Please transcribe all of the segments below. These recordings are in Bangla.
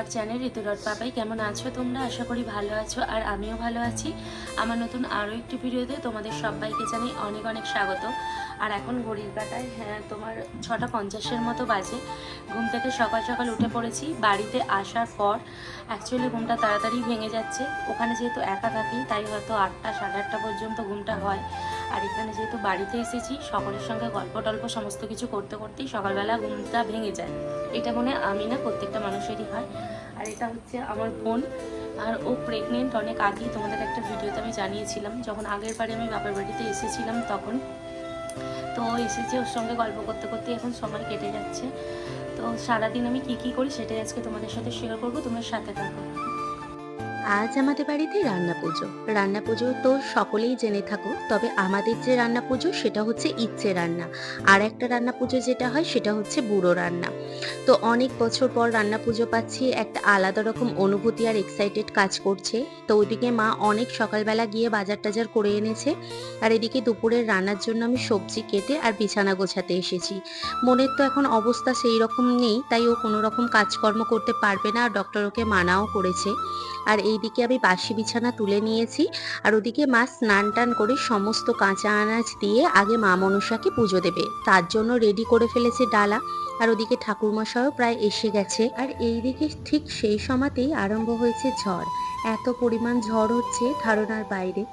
Our channel Ritu dot Papai. কেমন আছো তোমরা? আশা করি ভালো আছো আর আমিও ভালো আছি। আমার নতুন আরও একটি ভিডিওতে তোমাদের সবাইকে জানাই অনেক অনেক স্বাগত। আর এখন ঘড়ির কাটায় হ্যাঁ তোমার ছটা পঞ্চাশের মতো বাজে। ঘুম থেকে সকাল সকাল উঠে পড়েছি। বাড়িতে আসার পর অ্যাকচুয়ালি ঘুমটা তাড়াতাড়ি ভেঙে যাচ্ছে। ওখানে যেহেতু একা থাকি, তাই হয়তো আটটা, সাড়ে আটটা পর্যন্ত ঘুমটা হয়। আর এখানে যেহেতু বাড়িতে এসেছি, সকলের সঙ্গে গল্প টল্প সমস্ত কিছু করতে করতেই সকালবেলা ঘুমটা ভেঙে যায়। এটা মনে আমি না, প্রত্যেকটা মানুষেরই হয়। আর এটা হচ্ছে আমার বোন আর ও প্রেগনেন্ট অনেক আগেই তোমাদের একটা ভিডিওতে আমি জানিয়েছিলাম, যখন আগের বারে আমি বাপের বাড়িতে এসেছিলাম তখন। তো এসেছে ওর সঙ্গে গল্প করতে করতে এখন সময় কেটে যাচ্ছে। তো সারাদিন আমি কি কি করি সেটাই আজকে তোমাদের সাথে শেয়ার করব, তোমার সাথে থাকো। আজ আমাদের বাড়িতে রান্না পুজো। রান্না পুজো তো সকলেই জেনে থাকো, তবে আমাদের যে রান্না পুজো সেটা হচ্ছে ইচ্ছে রান্না। আর একটা রান্না পুজো যেটা হয় সেটা হচ্ছে বুড়ো রান্না। তো অনেক বছর পর রান্না পুজো পাচ্ছি, একটা আলাদা রকম অনুভূতি আর এক্সাইটেড কাজ করছে। তো ওইদিকে মা অনেক সকালবেলা গিয়ে বাজার টাজার করে এনেছে। আর এদিকে দুপুরের রান্নার জন্য আমি সবজি কেটে আর বিছানা গোছাতে এসেছি। মনের তো এখন অবস্থা সেই রকম নেই, তাই ও কোনো রকম কাজকর্ম করতে পারবে না, আর ডক্টর ওকে মানাও করেছে। আর এইদিকে আমি বাসি বিছানা তুলে নিয়েছি আর ওদিকে মা স্নান টান করে সমস্ত কাঁচা আনাজ দিয়ে আগে মা মনসাকে পুজো দেবে। তার জন্য রেডি করে ফেলেছে ডালা। আর ওদিকে ঠাকুরমশাইও প্রায় এসে গেছে। আর এইদিকে ঠিক সেই সময়তেই আরম্ভ হয়েছে ঝড়। এত পরিমাণ ঝড় হচ্ছে ধারণার বাইরে।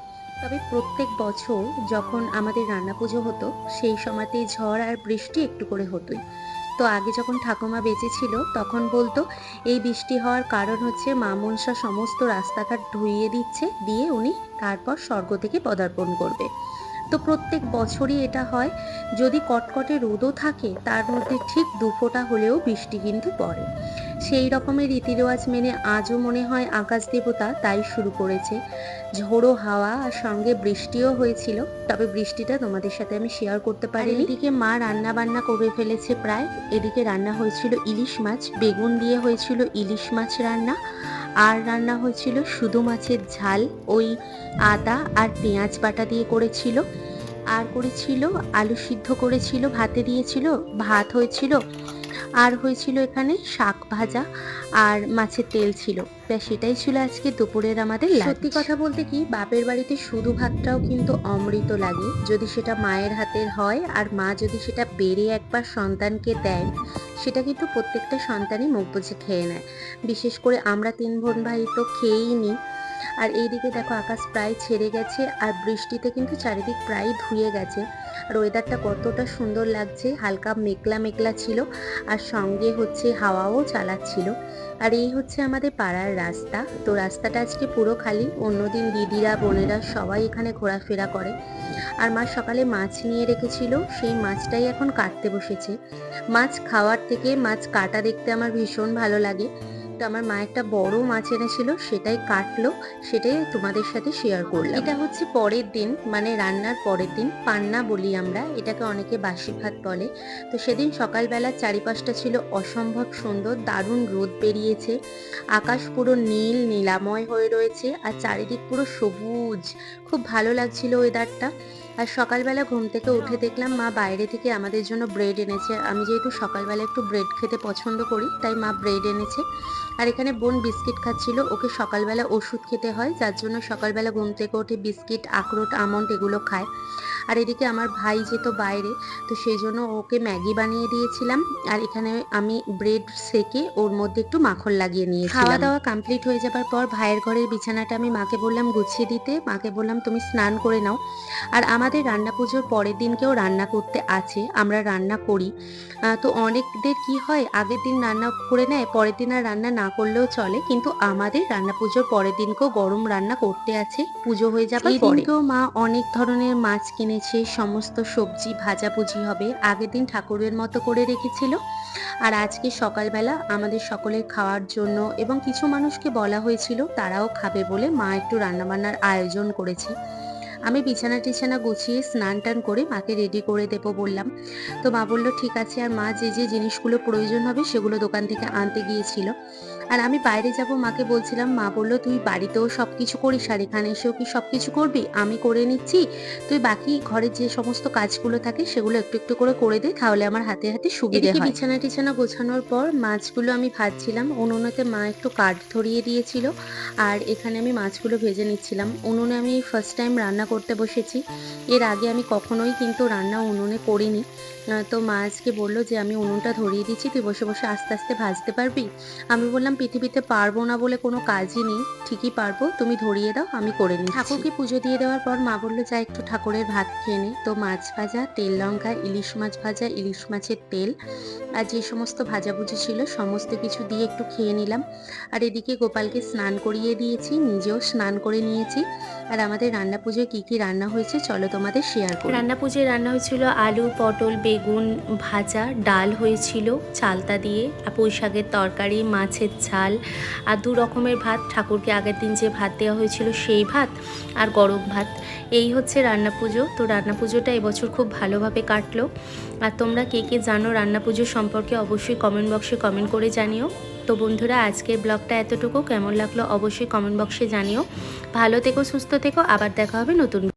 তবে প্রত্যেক বছর যখন আমাদের রান্না পুজো হতো, সেই সময়তেই ঝড় আর বৃষ্টি একটু করে হতোই। তো আগে যখন ঠাকুমা বেঁচে ছিল তখন বলতো, এই বৃষ্টি হওয়ার কারণ হচ্ছে মা মনসা সমস্ত রাস্তাঘাট ধুইয়ে দিচ্ছে, দিয়ে উনি তারপর স্বর্গ থেকে পদার্পণ করবে। তো প্রত্যেক বছরই এটা হয়। যদি কটকটে রোদও থাকে তার মধ্যে ঠিক দুফোঁটা হলেও বৃষ্টি কিন্তু পড়ে। সেই রকমের রীতিরেওয়াজ মেনে আজও মনে হয় আকাশ দেবতা তাই শুরু করেছে। ঝোড়ো হাওয়া আর সঙ্গে বৃষ্টিও হয়েছিল তবে বৃষ্টিটা তোমাদের সাথে আমি শেয়ার করতে পারি এদিকে মা রান্না বান্না করে ফেলেছে প্রায়। এদিকে রান্না হয়েছিল ইলিশ মাছ বেগুন দিয়ে হয়েছিল ইলিশ মাছ রান্না আর রান্না হয়েছিল শুধু মাছের ঝাল, ওই আদা আর পেঁয়াজ বাটা দিয়ে করেছিল। আর করেছিল, আলু সিদ্ধ করেছিল, ভাতে দিয়েছিল, ভাত হয়েছিল আর হয়েছিল এখানে শাক ভাজা আর মাছের তেল ছিল। ব্যাস সেটাই ছিল আজকে দুপুরের আমাদের সত্যি কথা বলতে কি, বাপের বাড়িতে শুধু ভাতটাও কিন্তু অমৃত লাগে। যদি সেটা মায়ের হাতের হয় আর মা যদি সেটা বেড়ে একবার সন্তানকে দেয়, সেটা কিন্তু প্রত্যেকটা সন্তানই মুখ বুঝে খেয়ে নেয়। বিশেষ করে আমরা তিন বোন ভাই তো খেয়েই নিই আর এইদিকে দেখো আকাশ প্রায় ছেড়ে গেছে আর বৃষ্টিতে কিন্তু চারিদিক প্রায় ধুয়ে গেছে। আর ওয়েদারটা কতটা সুন্দর লাগছে, হালকা মেঘলা মেঘলা ছিল আর সঙ্গে হচ্ছে হাওয়াও চালাচ্ছিল। আর এই হচ্ছে আমাদের পাড়ার রাস্তা। তো রাস্তাটা আজকে পুরো খালি, অন্যদিন দিদিরা, বোনেরা সবাই এখানে ঘোরাফেরা করে। আর মা সকালে মাছ নিয়ে রেখেছিল, সেই মাছটাই এখন কাটতে বসেছে। মাছ খাওয়ার থেকে মাছ কাটা দেখতে আমার ভীষণ ভালো লাগে। তো আমার মা একটা বড় মাছ এনেছিল, সেটাই কাটলো, সেটাই তোমাদের সাথে শেয়ার করলাম। এটা হচ্ছে পরের দিন মানে রান্নার পরের দিন, পান্না বলি আমরা, এটাকে অনেকে বাসি ভাত বলে। তো সেদিন সকালবেলা চারিপাশটা ছিল অসম্ভব সুন্দর, দারুণ রোদ বেরিয়েছে, আকাশ পুরো নীল, নীলাময় হয়ে রয়েছে, আর চারিদিক পুরো সবুজ। খুব ভালো লাগছিল ওয়েদারটা আর সকালবেলা ঘুম থেকে উঠে দেখলাম মা বাইরে থেকে আমাদের জন্য ব্রেড এনেছে। আমি যেহেতু সকালবেলা একটু ব্রেড খেতে পছন্দ করি, তাই মা ব্রেড এনেছে। আর এখানে বোন বিস্কিট খাচ্ছিল, ওকে সকালবেলা ওষুধ খেতে হয়, যার জন্য সকালবেলা ঘুম থেকে উঠে বিস্কিট, আখরোট, আমন্ড এগুলো খায়। আর এদিকে আমার ভাই যেত বাইরে, তো সেই জন্য ওকে ম্যাগি বানিয়ে দিয়েছিলাম। আর এখানে আমি ব্রেড সেকে ওর মধ্যে একটু মাখন লাগিয়ে নিয়েছি খাওয়া দাওয়া কমপ্লিট হয়ে যাবার পর ভাইয়ের ঘরের বিছানাটা আমি মাকে বললাম, গুছিয়ে দিতে। মাকে বললাম, তুমি স্নান করে নাও। আর আমাদের রান্না পুজোর পরের দিনকেও রান্না করতে আছে, আমরা রান্না করি। তো অনেকদের কি হয়, আগের দিন রান্না করে নেয়, পরের দিন আর রান্না না করলেও চলে। কিন্তু আমাদের রান্না পুজোর পরের দিনকেও গরম রান্না করতে আছে, পুজো হয়ে পরে। দিনকেও মা অনেক ধরনের মাছ কিনেছে, সমস্ত সবজি ভাজাভুজি হবে, আগের দিন ঠাকুরের মতো করে রেখেছিল। আর আজকে সকালবেলা আমাদের সকলের খাওয়ার জন্য এবং কিছু মানুষকে বলা হয়েছিল, তারাও খাবে বলে মা একটু রান্নাবান্নার আয়োজন করেছে। আমি বিছানা টিছানা গুছিয়ে স্নান টান করে মাকে রেডি করে দেব বললাম। তো মা বলল, ঠিক আছে। আর মা যে যে জিনিসগুলো প্রয়োজন হবে সেগুলো দোকান থেকে আনতে গিয়েছিল। আর আমি বাইরে যাব মাকে বলছিলাম মা বলল তুই বাড়িতেও সব কিছু করিস আর এখানে এসেও কি সব কিছু করবি? আমি করে নিচ্ছি। তুই বাকি ঘরের যে সমস্ত কাজগুলো থাকে সেগুলো একটু একটু করে করে দে তাহলে আমার হাতে হাতে সুবিধে হয়। বিছানা টিছানা গোছানোর পর মাছগুলো আমি ভাজছিলাম। উনুনেতে মা একটু কাঠ ধরিয়ে দিয়েছিল আর এখানে আমি মাছগুলো ভেজে নিচ্ছিলাম। উনুনে আমি ফার্স্ট টাইম রান্না করতে বসেছি। এর আগে আমি কখনোই কিন্তু রান্না উনুনে করিনি। তো মা আজকে বলল যে আমি উনুনটা ধরিয়ে দিচ্ছি তুই বসে বসে আস্তে আস্তে ভাজতে পারবি? আমি বললাম পৃথিবীতে পারব না বলে কোনো কাজই নেই। ঠিকই পারব, তুমি ধরিয়ে দাও, আমি করে নিই ঠাকুরকে পুজো দিয়ে দেওয়ার পর মা বলল, যা একটু ঠাকুরের ভাত খেয়ে নে। তো মাছ ভাজা, তেল লঙ্কা, ইলিশ মাছ ভাজা, ইলিশ মাছের তেল আর যে সমস্ত ভাজাভুজি ছিল সমস্ত কিছু দিয়ে একটু খেয়ে নিলাম। আর এদিকে গোপালকে স্নান করিয়ে দিয়েছি, নিজেও স্নান করে নিয়েছি। আর আমাদের রান্না পুজোয় কী কী রান্না হয়েছে চলো তোমাদের শেয়ার করি। রান্না পুজোয় রান্না হয়েছিল আলু, পটল, বেগুন ভাজা, ডাল হয়েছিল চালতা দিয়ে, আর পুঁই শাকের তরকারি, মাছের ঝাল আর দু রকমের ভাত। ঠাকুরকে আগের দিন যে ভাত দেওয়া হয়েছিল সেই ভাত আর গরম ভাত। এই হচ্ছে রান্না পুজো। তো রান্না পুজোটা এবছর খুব ভালোভাবে কাটলো। আর তোমরা কে কে জানো রান্না পুজো সম্পর্কে অবশ্যই কমেন্ট বক্সে কমেন্ট করে জানিও। তো বন্ধুরা, আজকের ব্লগটা এতটুকু। কেমন লাগল অবশ্যই কমেন্ট বক্সে জানিও। ভালো থেকো, সুস্থ থেকো। আবার দেখা হবে নতুন